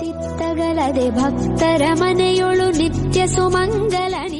ತಿತ್ತಗಳದೆ ಭಕ್ತರ ಮನೆಯೊಳು ನಿತ್ಯ ಸುಮಂಗಲನಿ